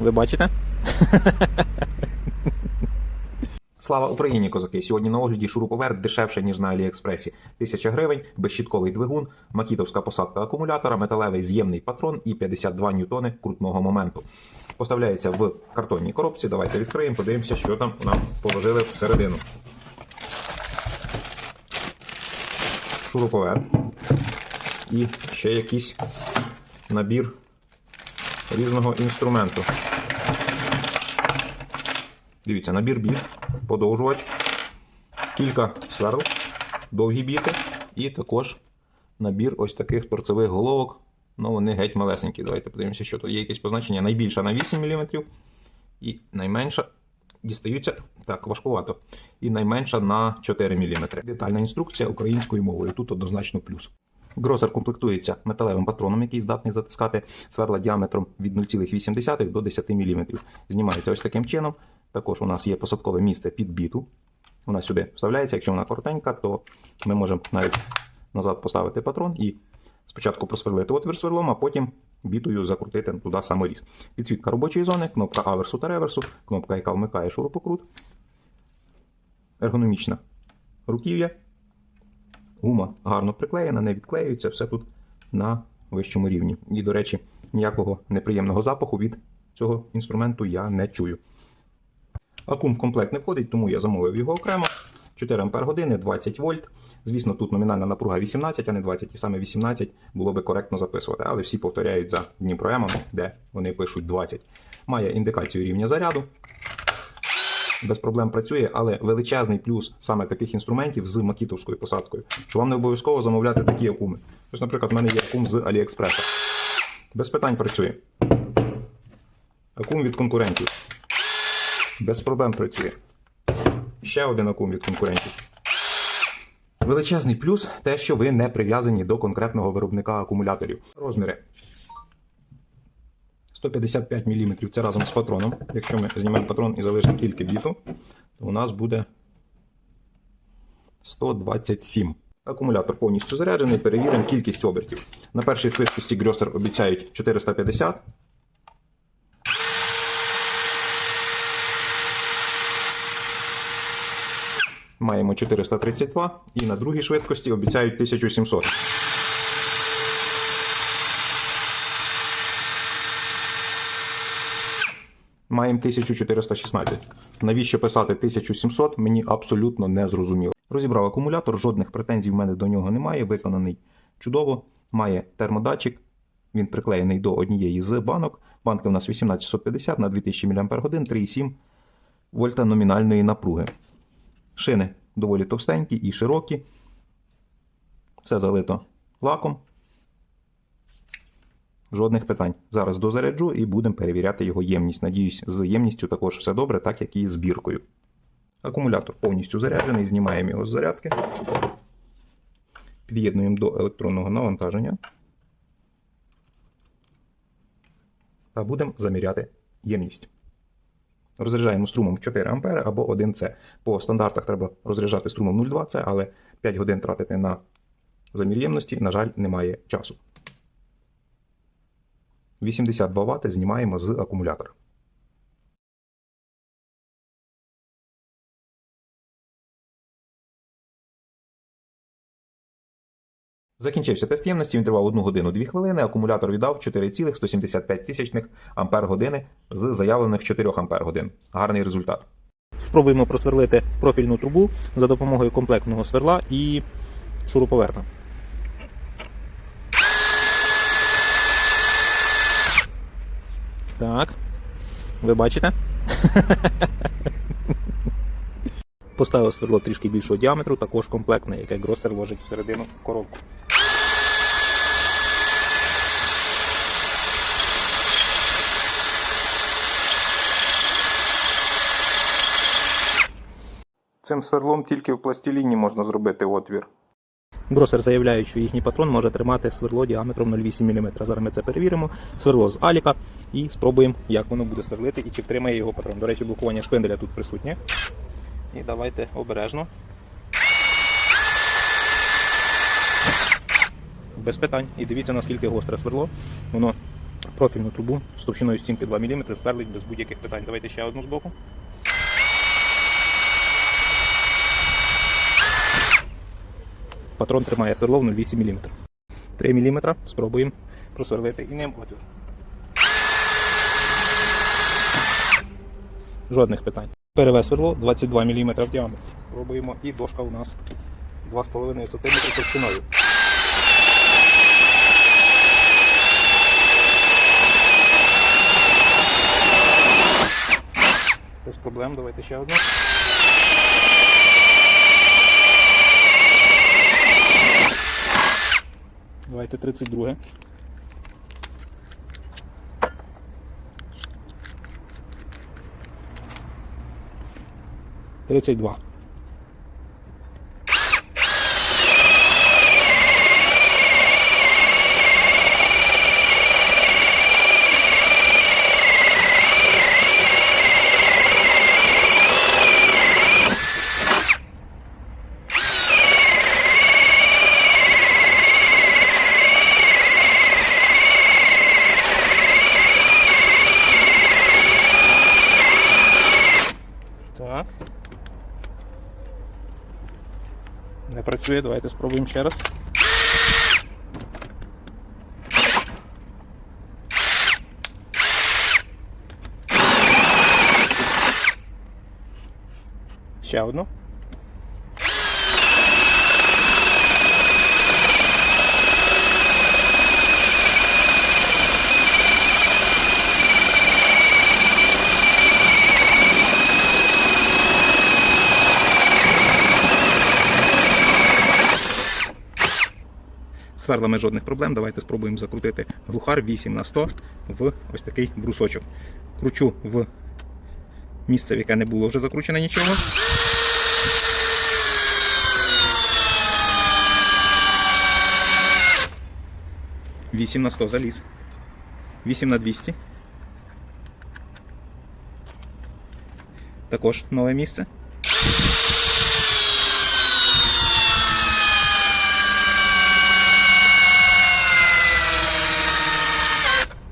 Ви бачите? Слава Україні, козаки! Сьогодні на огляді шуруповерт дешевше, ніж на Аліекспресі. 1000 гривень, безщітковий двигун, макітовська посадка акумулятора, металевий з'ємний патрон і 52 ньютони крутного моменту. Поставляється в картонній коробці. Давайте відкриємо, подивимося, що там нам положили всередину. Шуруповерт. І ще якийсь набір різного інструменту. Дивіться, набір біт, подовжувач, кілька сверл, довгі біти і також набір ось таких торцевих головок. Ну, вони геть малесенькі. Давайте подивимося, що тут є якесь позначення. Найбільша на 8 мм і найменша дістаються так, важкувато. І найменша на 4 мм. Детальна інструкція українською мовою. Тут однозначно плюс. Грозер комплектується металевим патроном, який здатний затискати сверла діаметром від 0,8 до 10 мм. Знімається ось таким чином. Також у нас є посадкове місце під біту. Вона сюди вставляється. Якщо вона коротенька, то ми можемо навіть назад поставити патрон і спочатку просверлити отвір сверлом, а потім бітою закрутити туди саморіз. Підсвітка робочої зони, кнопка аверсу та реверсу, кнопка, яка вмикає шурупокрут, ергономічна руків'я. Гума гарно приклеєна, не відклеюється, все тут на вищому рівні. І, до речі, ніякого неприємного запаху від цього інструменту я не чую. Акум в комплект не входить, тому я замовив його окремо. 4 Ампер години, 20 вольт. Звісно, тут номінальна напруга 18, а не 20, і саме 18 було би коректно записувати, але всі повторяють за Дніпроемом, де вони пишуть 20. Має індикацію рівня заряду. Без проблем працює, але величезний плюс саме таких інструментів з макітовською посадкою, що вам не обов'язково замовляти такі акуми. Ось, наприклад, в мене є акум з Аліекспреса. Без питань працює. Акум від конкурентів. Без проблем працює. Ще один акум конкурентів. Величезний плюс те, що ви не прив'язані до конкретного виробника акумуляторів. Розміри 155 мм це разом з патроном. Якщо ми знімемо патрон і залишимо тільки біту, то у нас буде 127. Акумулятор повністю заряджений, перевіримо кількість обертів. На першій швидкості Грьостер обіцяють 450. Маємо 432 і на другій швидкості обіцяють 1700. Маємо 1416. Навіщо писати 1700, мені абсолютно не зрозуміло. Розібрав акумулятор, жодних претензій в мене до нього немає. Виконаний чудово. Має термодатчик. Він приклеєний до однієї з банок. Банки у нас 18650 на 2000 мАч, 3,7 вольта номінальної напруги. Шини доволі товстенькі і широкі. Все залито лаком. Жодних питань. Зараз дозаряджу і будемо перевіряти його ємність. Надіюсь, з ємністю також все добре, так як і з збіркою. Акумулятор повністю заряджений, знімаємо його з зарядки. Під'єднуємо до електронного навантаження. Та будемо заміряти ємність. Розряджаємо струмом 4 А або 1 С. По стандартах треба розряджати струмом 0,2 С, але 5 годин тратити на замір ємності, на жаль, немає часу. 82 Вт знімаємо з акумулятора. Закінчився тест ємності, він тривав 1 годину 2 хвилини. Акумулятор віддав 4,175 тисячних ампер години з заявлених 4 ампер годин. Гарний результат. Спробуємо просверлити профільну трубу за допомогою комплектного сверла і шуруповерта. Так. Ви бачите? Поставив сверло трішки більшого діаметру, також комплектне, яке гростер ложить всередину в коробку. Цим сверлом тільки в пластиліні можна зробити отвір. Гросер заявляє, що їхній патрон може тримати сверло діаметром 0,8 мм. Зараз ми це перевіримо. Сверло з Аліка і спробуємо, як воно буде сверлити і чи втримає його патрон. До речі, блокування шпинделя тут присутнє. І давайте обережно. Без питань. І дивіться, наскільки гостре сверло. Воно профільну трубу з товщиною стінки 2 мм сверлить без будь-яких питань. Давайте ще одну з боку. Патрон тримає сверло в 0,8 мм. 3 мм спробуємо просверлити і ним отвір. Жодних питань. Переве сверло 22 мм в діаметрі. Пробуємо і дошка у нас 2,5 см товщиною. Без проблем, давайте ще одну. Давайте 32. Тридцять два. Працює, давайте спробуємо ще раз. Ще одну. З сверлами жодних проблем. Давайте спробуємо закрутити глухар 8 на 100 в ось такий брусочок. Кручу в місце, в яке не було вже закручено нічого. Вісім на 100 заліз. 8 на 200. Також нове місце.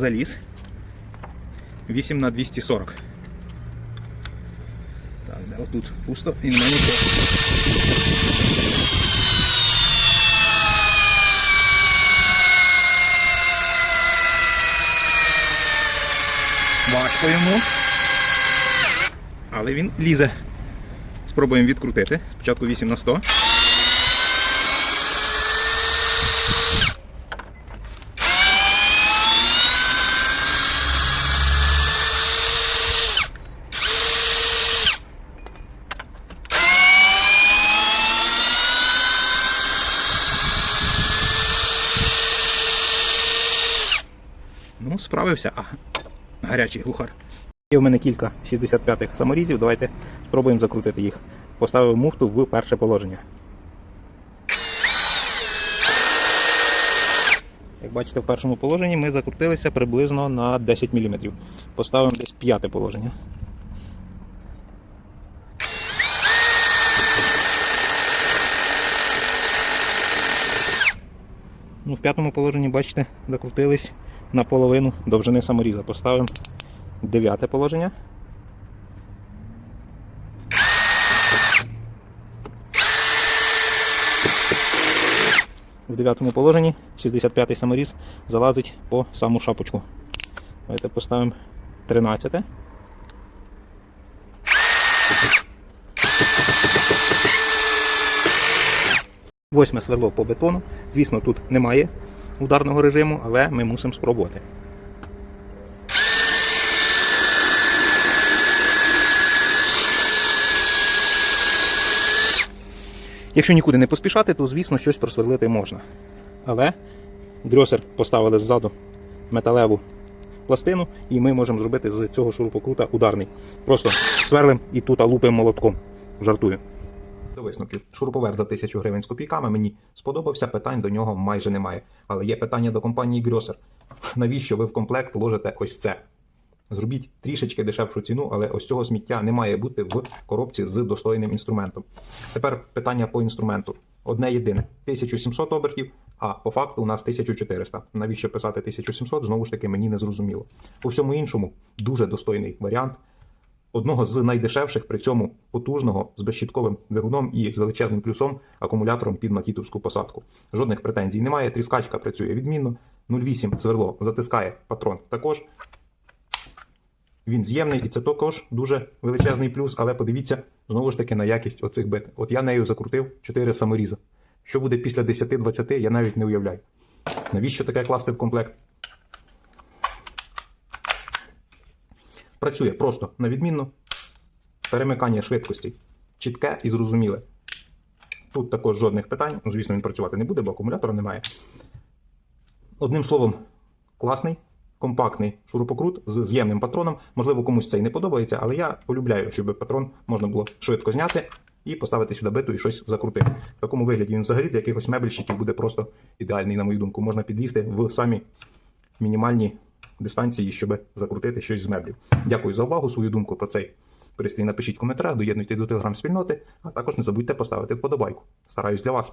Заліз. 8 на 240. Так, де отут пусто і нема нічого. Важко йому. Але він лізе. Спробуємо відкрутити. Спочатку 8 на 100. Справився, а гарячий глухар. Є в мене кілька 65-х саморізів. Давайте спробуємо закрутити їх. Поставив муфту в перше положення. Як бачите, в першому положенні ми закрутилися приблизно на 10 мм. Поставимо десь п'яте положення. Ну, в п'ятому положенні, бачите, закрутились наполовину довжини саморіза. Поставимо дев'яте положення. В дев'ятому положенні 65-й саморіз залазить по саму шапочку. Давайте поставимо 13. Восьме сверло по бетону. Звісно, тут немає ударного режиму, але ми мусимо спробувати. Якщо нікуди не поспішати, то звісно щось просверлити можна. Але дрьосер поставили ззаду металеву пластину, і ми можемо зробити з цього шурупокрута ударний. Просто сверлим і тут лупимо молотком. Жартую. До висновків. Шуруповерт за 1000 гривень з копійками мені сподобався, питань до нього майже немає. Але є питання до компанії Грьосер. Навіщо ви в комплект ложите ось це? Зробіть трішечки дешевшу ціну, але ось цього сміття не має бути в коробці з достойним інструментом. Тепер питання по інструменту. одне єдине 1700 обертів, а по факту у нас 1400. Навіщо писати 1700? Знову ж таки, мені не зрозуміло. По всьому іншому, дуже достойний варіант. Одного з найдешевших, при цьому потужного з безщітковим двигуном і з величезним плюсом акумулятором під макітовську посадку. Жодних претензій немає. Тріскачка працює відмінно. 0,8 сверло затискає патрон також. Він з'ємний, і це також дуже величезний плюс, але подивіться знову ж таки на якість оцих бит. От я нею закрутив 4 саморіза. Що буде після 10-20, я навіть не уявляю. Навіщо таке класти в комплект? Працює просто на відмінно. Перемикання швидкості чітке і зрозуміле. Тут також жодних питань. Ну, звісно, він працювати не буде, бо акумулятора немає. Одним словом, класний, компактний шурупокрут з з'ємним патроном. Можливо, комусь це і не подобається, але я полюбляю, щоб патрон можна було швидко зняти і поставити сюди биту і щось закрутити. В такому вигляді він взагалі для якихось мебельщиків буде просто ідеальний, на мою думку. Можна підлізти в самі мінімальні дистанції, щоб закрутити щось з меблів. Дякую за увагу. Свою думку про цей пристрій напишіть в коментарях, доєднуйтесь до телеграм-спільноти, а також не забудьте поставити вподобайку. Стараюсь для вас.